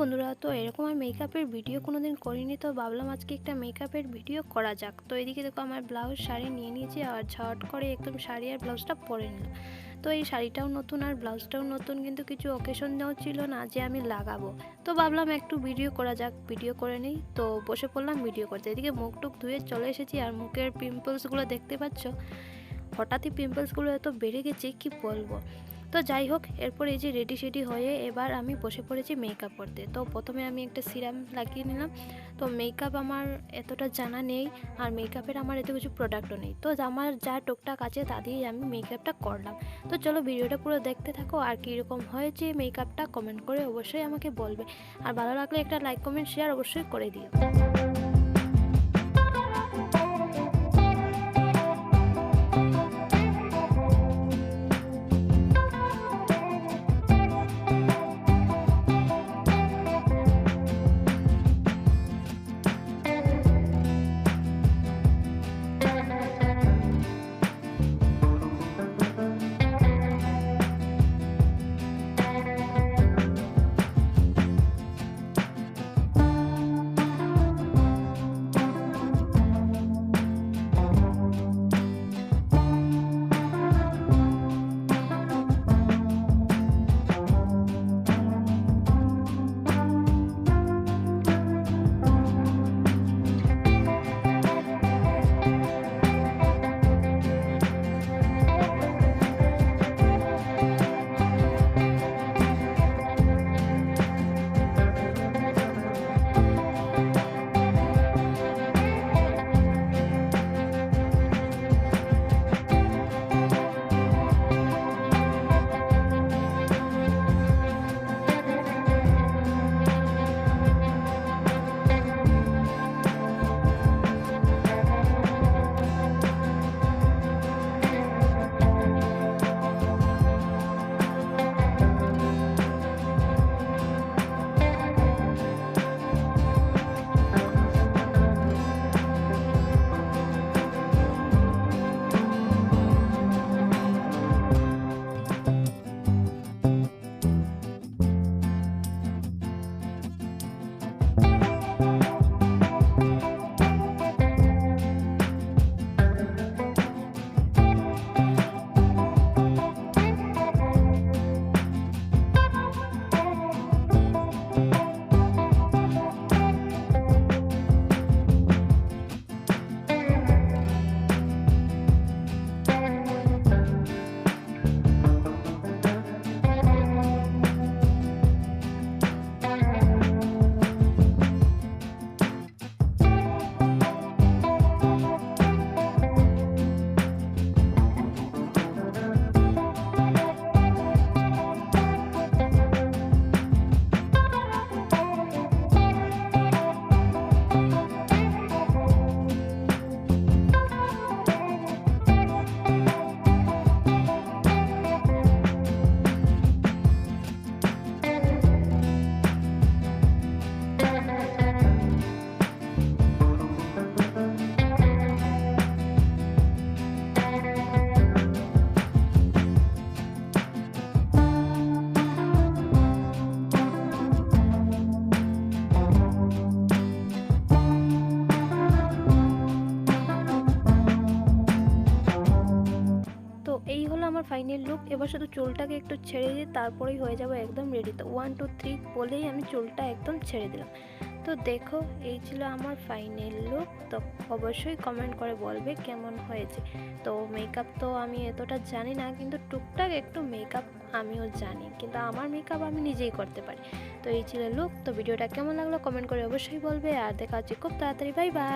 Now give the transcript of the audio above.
বন্ধুরা, তো এরকম আমি মেকআপের ভিডিও কোনো দিন করিনি, তো ভাবলাম আজকে একটা মেকআপের ভিডিও করা যাক। তো এদিকে দেখো আমার ব্লাউজ শাড়ি নিয়ে নিয়েছি, আর ঝট করে একদম শাড়ি আর ব্লাউজটা পরে নিলাম। তো এই শাড়িটাও নতুন আর ব্লাউজটাও নতুন, কিন্তু কিছু অকেশন দেওয়া ছিল না যে আমি লাগাবো। তো ভাবলাম একটু ভিডিও করা যাক ভিডিও করে নিই, তো বসে পড়লাম ভিডিও করতে। এদিকে মুখ টুক ধুয়ে চলে এসেছি, আর মুখের পিম্পলসগুলো দেখতে পাচ্ছ? হঠাৎই পিম্পলসগুলো এত বেড়ে গেছে, কি বলব? তো যাই হোক, এরপর এই যে রেডি সেডি হয়ে এবার আমি বসে পড়েছি মেকআপ করতে। তো প্রথমে আমি একটা সিরাম লাগিয়ে নিলাম। তো মেকআপ আমার এতটা জানা নেই আর মেকআপের আমার এত কিছু প্রোডাক্টও নেই। তো আমার যা টুকটাক আছে তা দিয়েই আমি মেকআপটা করলাম। তো চলো ভিডিওটা পুরো দেখতে থাকো আর কীরকম হয়েছে মেকআপটা কমেন্ট করে অবশ্যই আমাকে বলবে। আর ভালো লাগলে একটা লাইক কমেন্ট শেয়ার অবশ্যই করে দিও। লুক এবার শুধু চুলটাকে একটু ছেড়ে দিয়ে তারপরেই হয়ে যাব একদম রেডি তো। ওয়ান টু থ্রি বলেই আমি চুলটা একদম ছেড়ে দিলাম। তো দেখো, এই ছিল আমার ফাইনাল লুক তো অবশ্যই কমেন্ট করে বলবে কেমন হয়েছে। তো মেকআপ তো আমি এতটা জানি না, কিন্তু টুকটাক একটু মেকআপ আমিও জানি। কিন্তু আমার মেকআপ আমি নিজেই করতে পারি। তো এই ছিল লুক তো ভিডিওটা কেমন লাগল কমেন্ট করে অবশ্যই বলবে। আর দেখা হচ্ছে খুব তাড়াতাড়ি। Bye bye